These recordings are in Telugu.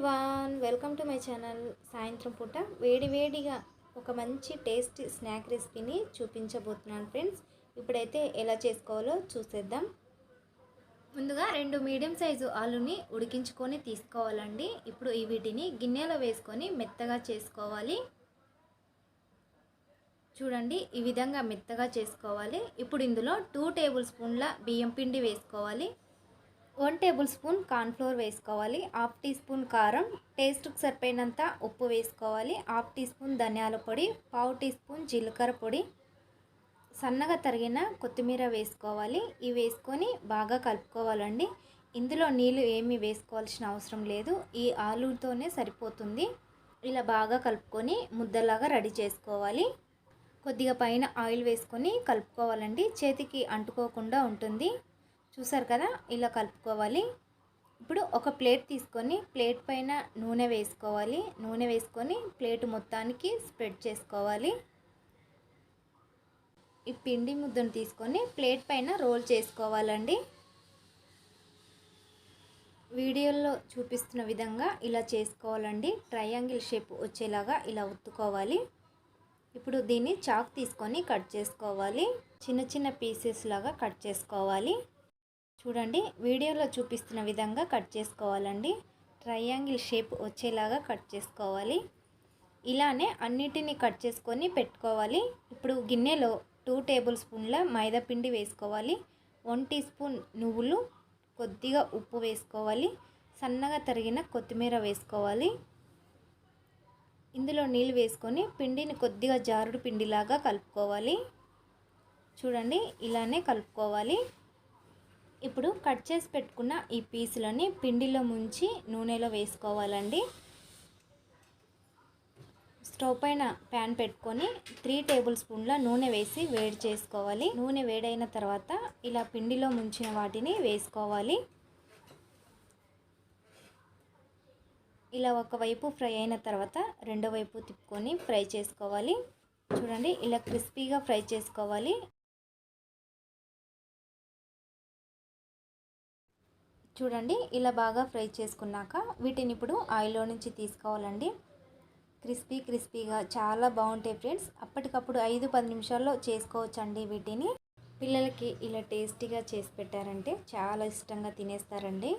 Everyone welcome to my channel సాయంత్రం పూట. వేడివేడిగా ఒక మంచి టేస్టీ స్నాక్ రెసిపీని చూపించబోతున్నాను ఫ్రెండ్స్. ఇప్పుడైతే ఎలా చేసుకోవాలో చూసేద్దాం. ముందుగా రెండు మీడియం సైజు ఆలుని ఉడికించుకొని తీసుకోవాలండి. ఇప్పుడు ఈ వీటిని గిన్నెలో వేసుకొని మెత్తగా చేసుకోవాలి. చూడండి ఈ విధంగా మెత్తగా చేసుకోవాలి. ఇప్పుడు ఇందులో టూ టేబుల్ స్పూన్ల బియ్యం పిండి వేసుకోవాలి. వన్ టేబుల్ స్పూన్ కార్న్ఫ్లోర్ వేసుకోవాలి. హాఫ్ టీ స్పూన్ కారం టేస్ట్కి సరిపోయినంత ఉప్పు వేసుకోవాలి. హాఫ్ టీ స్పూన్ ధనియాల పొడి పావు టీ స్పూన్ జీలకర్ర పొడి. సన్నగా తరిగిన కొత్తిమీర వేసుకోవాలి. ఇవి వేసుకొని బాగా కలుపుకోవాలండి. ఇందులో నీళ్ళు ఏమీ వేసుకోవాల్సిన అవసరం లేదు. ఈ ఆలుతోనే సరిపోతుంది. ఇలా బాగా కలుపుకొని ముద్దలాగా రెడీ చేసుకోవాలి. కొద్దిగా పైన ఆయిల్ వేసుకొని కలుపుకోవాలండి. చేతికి అంటుకోకుండా ఉంటుంది. చూసారు కదా? ఇలా కలుపుకోవాలి. ఇప్పుడు ఒక ప్లేట్ తీసుకొని ప్లేట్ పైన నూనె వేసుకోవాలి. నూనె వేసుకొని ప్లేట్ మొత్తానికి స్ప్రెడ్ చేసుకోవాలి. ఈ పిండి ముద్దను తీసుకొని ప్లేట్ పైన రోల్ చేసుకోవాలండి. వీడియోలో చూపిస్తున్న విధంగా ఇలా చేసుకోవాలండి. ట్రయాంగిల్ షేప్ వచ్చేలాగా ఇలా ఉత్తుకోవాలి. ఇప్పుడు దీన్ని చాక్ తీసుకొని కట్ చేసుకోవాలి. చిన్న చిన్న పీసెస్ లాగా కట్ చేసుకోవాలి. చూడండి వీడియోలో చూపిస్తున్న విధంగా కట్ చేసుకోవాలండి. ట్రయాంగిల్ షేప్ వచ్చేలాగా కట్ చేసుకోవాలి. ఇలానే అన్నిటినీ కట్ చేసుకొని పెట్టుకోవాలి. ఇప్పుడు గిన్నెలో టూ టేబుల్ స్పూన్ల మైదాపిండి వేసుకోవాలి. వన్ టీ స్పూన్ నువ్వులు కొద్దిగా ఉప్పు వేసుకోవాలి. సన్నగా తరిగిన కొత్తిమీర వేసుకోవాలి. ఇందులో నీళ్ళు వేసుకొని పిండిని కొద్దిగా జారుడు పిండిలాగా కలుపుకోవాలి. చూడండి ఇలానే కలుపుకోవాలి. ఇప్పుడు కట్ చేసి పెట్టుకున్న ఈ పీసులని పిండిలో ముంచి నూనెలో వేసుకోవాలండి. స్టవ్ పైన ప్యాన్ పెట్టుకొని త్రీ టేబుల్ స్పూన్ల నూనె వేసి వేడి చేసుకోవాలి. నూనె వేడైన తర్వాత ఇలా పిండిలో ముంచిన వాటిని వేసుకోవాలి. ఇలా ఒకవైపు ఫ్రై అయిన తర్వాత రెండో వైపు తిప్పుకొని ఫ్రై చేసుకోవాలి. చూడండి ఇలా క్రిస్పీగా ఫ్రై చేసుకోవాలి. చూడండి ఇలా బాగా ఫ్రై చేసుకున్నాక వీటిని ఇప్పుడు ఆయిల్లో నుంచి తీసుకోవాలండి. క్రిస్పీ క్రిస్పీగా చాలా బాగుంటాయి ఫ్రెండ్స్. అప్పటికప్పుడు ఐదు పది నిమిషాల్లో చేసుకోవచ్చండి వీటిని. పిల్లలకి ఇలా టేస్టీగా చేసి పెట్టారంటే చాలా ఇష్టంగా తినేస్తారండి.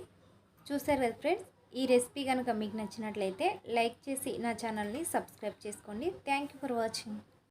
చూసారు కదా ఫ్రెండ్స్ ఈ రెసిపీ కనుక మీకు నచ్చినట్లయితే లైక్ చేసి నా ఛానల్ని సబ్స్క్రైబ్ చేసుకోండి. Thank you for watching.